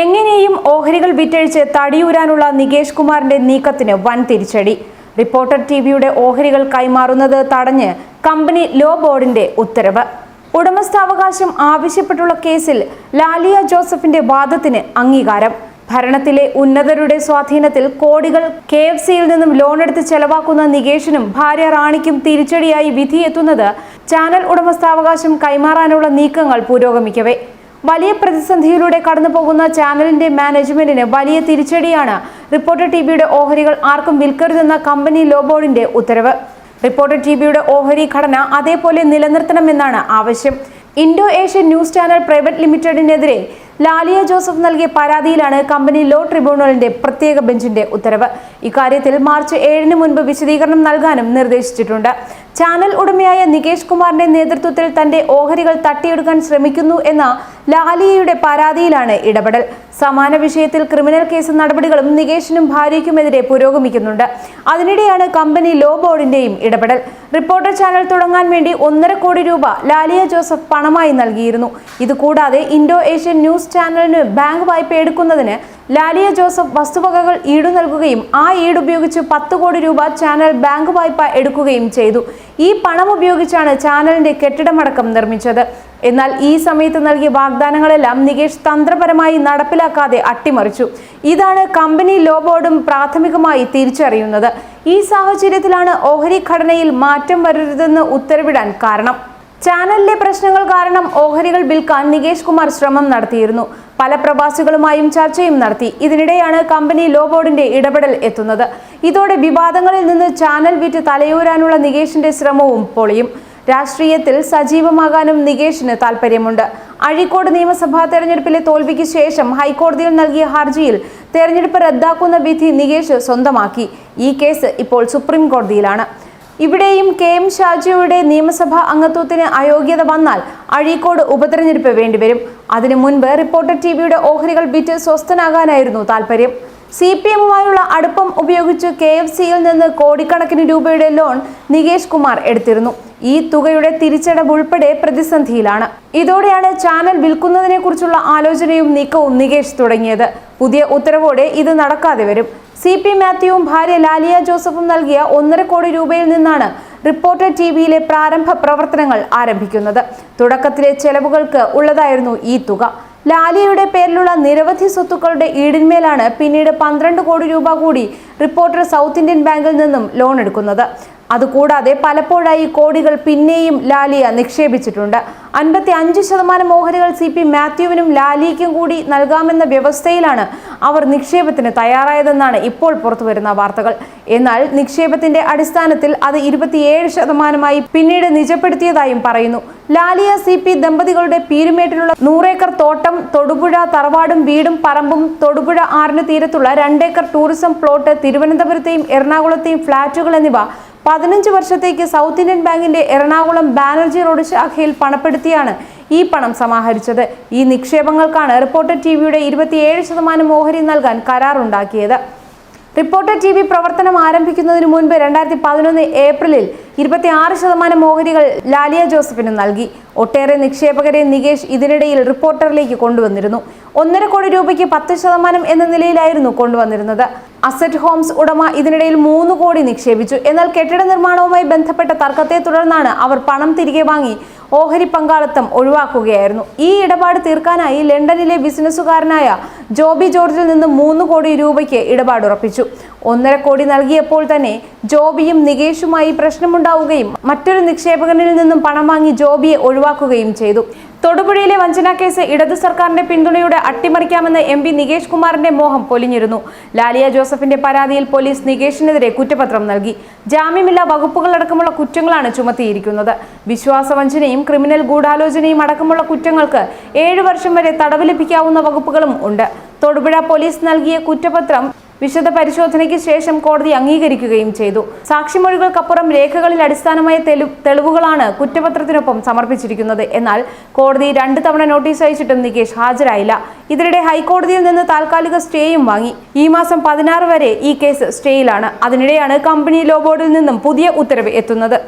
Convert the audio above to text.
എങ്ങനെയും ഓഹരികൾ വിറ്റഴിച്ച് തടിയൂരാനുള്ള നികേഷ് കുമാറിന്റെ നീക്കത്തിന് വൻ തിരിച്ചടി. റിപ്പോർട്ടർ ടിവിയുടെ ഓഹരികൾ കൈമാറുന്നത് തടഞ്ഞ് കമ്പനി ലോ ബോർഡിന്റെ ഉത്തരവ്. ഉടമസ്ഥാവകാശം ആവശ്യപ്പെട്ടുള്ള കേസിൽ ലാലിയ ജോസഫിന്റെ വാദത്തിന് അംഗീകാരം. ഭരണത്തിലെ ഉന്നതരുടെ സ്വാധീനത്തിൽ കോടികൾ കെ എഫ് സിയിൽ നിന്നും ലോൺ എടുത്ത് ചെലവാക്കുന്ന നികേഷിനും ഭാര്യ റാണിക്കും തിരിച്ചടിയായി വിധിയെത്തുന്നത് ചാനൽ ഉടമസ്ഥാവകാശം കൈമാറാനുള്ള നീക്കങ്ങൾ പുരോഗമിക്കവേ. വലിയ പ്രതിസന്ധിയിലൂടെ കടന്നു പോകുന്ന ചാനലിന്റെ മാനേജ്മെന്റിന് വലിയ തിരിച്ചടിയാണ്. റിപ്പോർട്ടർ ടി വിയുടെ ഓഹരികൾ ആർക്കും വിൽക്കരുതെന്ന കമ്പനി ലോ ബോർഡിന്റെ ഉത്തരവ്. റിപ്പോർട്ടർ ടി വിയുടെ ഓഹരി ഘടന അതേപോലെ നിലനിർത്തണമെന്നാണ് ആവശ്യം. Indo Asian news channel private ലിമിറ്റഡിനെതിരെ Laliya Joseph നൽകിയ പരാതിയിലാണ് കമ്പനി ലോ ട്രിബ്യൂണലിന്റെ പ്രത്യേക ബെഞ്ചിന്റെ ഉത്തരവ്. ഇക്കാര്യത്തിൽ മാർച്ച് ഏഴിന് മുൻപ് വിശദീകരണം നൽകാനും നിർദ്ദേശിച്ചിട്ടുണ്ട്. ചാനൽ ഉടമയായ നികേഷ് കുമാറിന്റെ നേതൃത്വത്തിൽ തന്റെ ഓഹരികൾ തട്ടിയെടുക്കാൻ ശ്രമിക്കുന്നു എന്ന ലാലിയയുടെ പരാതിയിലാണ് ഇടപെടൽ. സമാന വിഷയത്തിൽ ക്രിമിനൽ കേസ് നടപടികളും നികേഷിനും ഭാര്യയ്ക്കുമെതിരെ പുരോഗമിക്കുന്നുണ്ട്. അതിനിടെയാണ് കമ്പനി ലോ ബോർഡിന്റെയും ഇടപെടൽ. റിപ്പോർട്ടർ ചാനൽ തുടങ്ങാൻ വേണ്ടി ഒന്നര കോടി രൂപ ലാലിയ ജോസഫ് പണമായി നൽകിയിരുന്നു. ഇതുകൂടാതെ ഇൻഡോ ഏഷ്യൻ ന്യൂസ് ചാനലിന് ബാങ്ക് വായ്പ എടുക്കുന്നതിന് ലാലിയ ജോസഫ് വസ്തുവകകൾ ഈടു നൽകുകയും ആ ഈട് ഉപയോഗിച്ച് പത്ത് കോടി രൂപ ചാനൽ ബാങ്ക് വായ്പ എടുക്കുകയും ചെയ്തു. ഈ പണം ഉപയോഗിച്ചാണ് ചാനലിന്റെ കെട്ടിടമടക്കം നിർമ്മിച്ചത്. എന്നാൽ ഈ സമയത്ത് നൽകിയ വാഗ്ദാനങ്ങളെല്ലാം നികേഷ് തന്ത്രപരമായി നടപ്പിലാക്കാതെ അട്ടിമറിച്ചു. ഇതാണ് കമ്പനി ലോ ബോർഡും പ്രാഥമികമായി തിരിച്ചറിയുന്നത്. ഈ സാഹചര്യത്തിലാണ് ഓഹരി ഘടനയിൽ മാറ്റം വരരുതെന്ന് ഉത്തരവിടാൻ കാരണം. ചാനലിലെ പ്രശ്നങ്ങൾ കാരണം ഓഹരികൾ വിൽക്കാൻ നികേഷ് കുമാർ ശ്രമം നടത്തിയിരുന്നു. പല പ്രവാസികളുമായും ചർച്ചയും നടത്തി. ഇതിനിടെയാണ് കമ്പനി ലോ ബോർഡിന്റെ ഇടപെടൽ എത്തുന്നത്. ഇതോടെ വിവാദങ്ങളിൽ നിന്ന് ചാനൽ വിറ്റ് തലയൂരാനുള്ള നികേഷിന്റെ ശ്രമവും പൊളിയും. രാഷ്ട്രീയത്തിൽ സജീവമാകാനും നികേഷിന് താൽപ്പര്യമുണ്ട്. അഴീക്കോട് നിയമസഭാ തെരഞ്ഞെടുപ്പിലെ തോൽവിക്ക് ശേഷം ഹൈക്കോടതിയിൽ നൽകിയ ഹർജിയിൽ തെരഞ്ഞെടുപ്പ് റദ്ദാക്കുന്ന വിധി നികേഷ് സ്വന്തമാക്കി. ഈ കേസ് ഇപ്പോൾ സുപ്രീം കോടതിയിലാണ് ഇവിടെയും കെ എം ഷാജിയുടെ നിയമസഭാ അംഗത്വത്തിന് അയോഗ്യത വന്നാൽ അഴീക്കോട് ഉപതെരഞ്ഞെടുപ്പ് വേണ്ടിവരും. അതിനു മുൻപ് റിപ്പോർട്ടർ ടി വിയുടെ ഓഹരികൾ വിറ്റ് സ്വസ്ഥനാകാനായിരുന്നു താല്പര്യം സി പി എമ്മുമായുള്ള അടുപ്പം ഉപയോഗിച്ച് കെ എഫ് സിയിൽ നിന്ന് കോടിക്കണക്കിന് രൂപയുടെ ലോൺ നികേഷ് കുമാർ എടുത്തിരുന്നു. ഈ തുകയുടെ തിരിച്ചടവ് ഉൾപ്പെടെ പ്രതിസന്ധിയിലാണ്. ഇതോടെയാണ് ചാനൽ വിൽക്കുന്നതിനെ കുറിച്ചുള്ള ആലോചനയും നീക്കവും നികേഷ് തുടങ്ങിയത്. പുതിയ ഉത്തരവോടെ ഇത് നടക്കാതെ വരും. സി പി മാത്യുവും ഭാര്യ ലാലിയ ജോസഫും നൽകിയ ഒന്നര കോടി രൂപയിൽ നിന്നാണ് റിപ്പോർട്ടർ ടി വിയിലെ പ്രാരംഭ പ്രവർത്തനങ്ങൾ ആരംഭിക്കുന്നത്. തുടക്കത്തിലെ ചെലവുകൾക്ക് ഉള്ളതായിരുന്നു ഈ തുക. ലാലിയയുടെ പേരിലുള്ള നിരവധി സ്വത്തുക്കളുടെ ഈടിന്മേലാണ് പിന്നീട് പന്ത്രണ്ട് കോടി രൂപ കൂടി റിപ്പോർട്ടർ സൗത്ത് ഇന്ത്യൻ ബാങ്കിൽ നിന്നും ലോൺ എടുക്കുന്നത്. അതുകൂടാതെ പലപ്പോഴായി കോടികൾ പിന്നെയും ലാലിയ നിക്ഷേപിച്ചിട്ടുണ്ട്. അൻപത്തി അഞ്ച് ശതമാനം ഓഹരികൾ സി പി മാത്യുവിനും ലാലിക്കും കൂടി നൽകാമെന്ന വ്യവസ്ഥയിലാണ് അവർ നിക്ഷേപത്തിന് തയ്യാറായതെന്നാണ് ഇപ്പോൾ പുറത്തുവരുന്ന വാർത്തകൾ. എന്നാൽ നിക്ഷേപത്തിന്റെ അടിസ്ഥാനത്തിൽ അത് ഇരുപത്തിയേഴ് ശതമാനമായി പിന്നീട് നിജപ്പെടുത്തിയതായും പറയുന്നു. ലാലിയ സി പി ദമ്പതികളുടെ പീരുമേട്ടിലുള്ള നൂറേക്കർ തോട്ടം തൊടുപുഴ തറവാടും വീടും പറമ്പും തൊടുപുഴ ആറിന് തീരത്തുള്ള രണ്ടേക്കർ ടൂറിസം പ്ലോട്ട് തിരുവനന്തപുരത്തെയും എറണാകുളത്തെയും ഫ്ളാറ്റുകൾ എന്നിവ പതിനഞ്ച് വർഷത്തേക്ക് സൗത്ത് ഇന്ത്യൻ ബാങ്കിന്റെ എറണാകുളം ബാനർജി റോഡ് ശാഖയിൽ പണപ്പെടുത്തിയാണ് ഈ പണം സമാഹരിച്ചത്. ഈ നിക്ഷേപങ്ങൾക്കാണ് റിപ്പോർട്ടർ ടിവിയുടെ ഇരുപത്തിയേഴ് ശതമാനം ഓഹരി നൽകാൻ കരാറുണ്ടാക്കിയത്. റിപ്പോർട്ടർ ടി വി പ്രവർത്തനം ആരംഭിക്കുന്നതിന് മുൻപ് രണ്ടായിരത്തി പതിനൊന്ന് ഏപ്രിലിൽ ഇരുപത്തി ആറ് ശതമാനം ഓഹരികൾ ലാലിയ ജോസഫിന് നൽകി. ഒട്ടേറെ നിക്ഷേപകരെ നികേഷ് ഇതിനിടയിൽ റിപ്പോർട്ടറിലേക്ക് കൊണ്ടുവന്നിരുന്നു. ഒന്നര കോടി രൂപയ്ക്ക് പത്ത് ശതമാനം എന്ന നിലയിലായിരുന്നു കൊണ്ടുവന്നിരുന്നത്. അസറ്റ് ഹോംസ് ഉടമ ഇതിനിടയിൽ മൂന്ന് കോടി നിക്ഷേപിച്ചു. എന്നാൽ കെട്ടിട നിർമ്മാണവുമായി ബന്ധപ്പെട്ട തർക്കത്തെ തുടർന്നാണ് അവർ പണം തിരികെ വാങ്ങി ഓഹരി പങ്കാളിത്തം ഒഴിവാക്കുകയായിരുന്നു. ഈ ഇടപാട് തീർക്കാനായി ലണ്ടനിലെ ബിസിനസ്സുകാരനായ ജോബി ജോർജിൽ നിന്ന് മൂന്ന് കോടി രൂപയ്ക്ക് ഇടപാട് ഉറപ്പിച്ചു ഒന്നര കോടി നൽകിയപ്പോൾ തന്നെ ജോബിയും നികേഷുമായി പ്രശ്നമുണ്ടാവുകയും മറ്റൊരു നിക്ഷേപകനിൽ നിന്നും പണം വാങ്ങി ജോബിയെ ഒഴിവാക്കുകയും ചെയ്തു. തൊടുപുഴയിലെ വഞ്ചനാ കേസ് ഇടതു സർക്കാരിന്റെ പിന്തുണയോടെ അട്ടിമറിക്കാമെന്ന് എം പി നികേഷ് കുമാറിന്റെ മോഹം പൊലിഞ്ഞിരുന്നു. ലാലിയ ജോസഫിന്റെ പരാതിയിൽ പോലീസ് നികേഷിനെതിരെ കുറ്റപത്രം നൽകി. ജാമ്യമില്ലാ വകുപ്പുകളടക്കമുള്ള കുറ്റങ്ങളാണ് ചുമത്തിയിരിക്കുന്നത്. വിശ്വാസവഞ്ചനയും ക്രിമിനൽ ഗൂഢാലോചനയും അടക്കമുള്ള കുറ്റങ്ങൾക്ക് ഏഴു വർഷം വരെ തടവ് ലഭിക്കാവുന്ന വകുപ്പുകളും ഉണ്ട്. തൊടുപുഴ പോലീസ് നൽകിയ കുറ്റപത്രം വിശദ പരിശോധനയ്ക്ക് ശേഷം കോടതി അംഗീകരിക്കുകയും ചെയ്തു. സാക്ഷിമൊഴികൾക്കപ്പുറം രേഖകളിൽ അടിസ്ഥാനമായ തെളി തെളിവുകളാണ് കുറ്റപത്രത്തിനൊപ്പം സമർപ്പിച്ചിരിക്കുന്നത്. എന്നാൽ കോടതി രണ്ട് തവണ നോട്ടീസ് അയച്ചിട്ടും നികേഷ് ഹാജരായില്ല. ഇതിനിടെ ഹൈക്കോടതിയിൽ നിന്ന് താൽക്കാലിക സ്റ്റേയും വാങ്ങി. ഈ മാസം പതിനാറ് വരെ ഈ കേസ് സ്റ്റേയിലാണ്. അതിനിടെയാണ് കമ്പനി ലോ ബോർഡിൽ നിന്നും പുതിയ ഉത്തരവ് എത്തുന്നത്.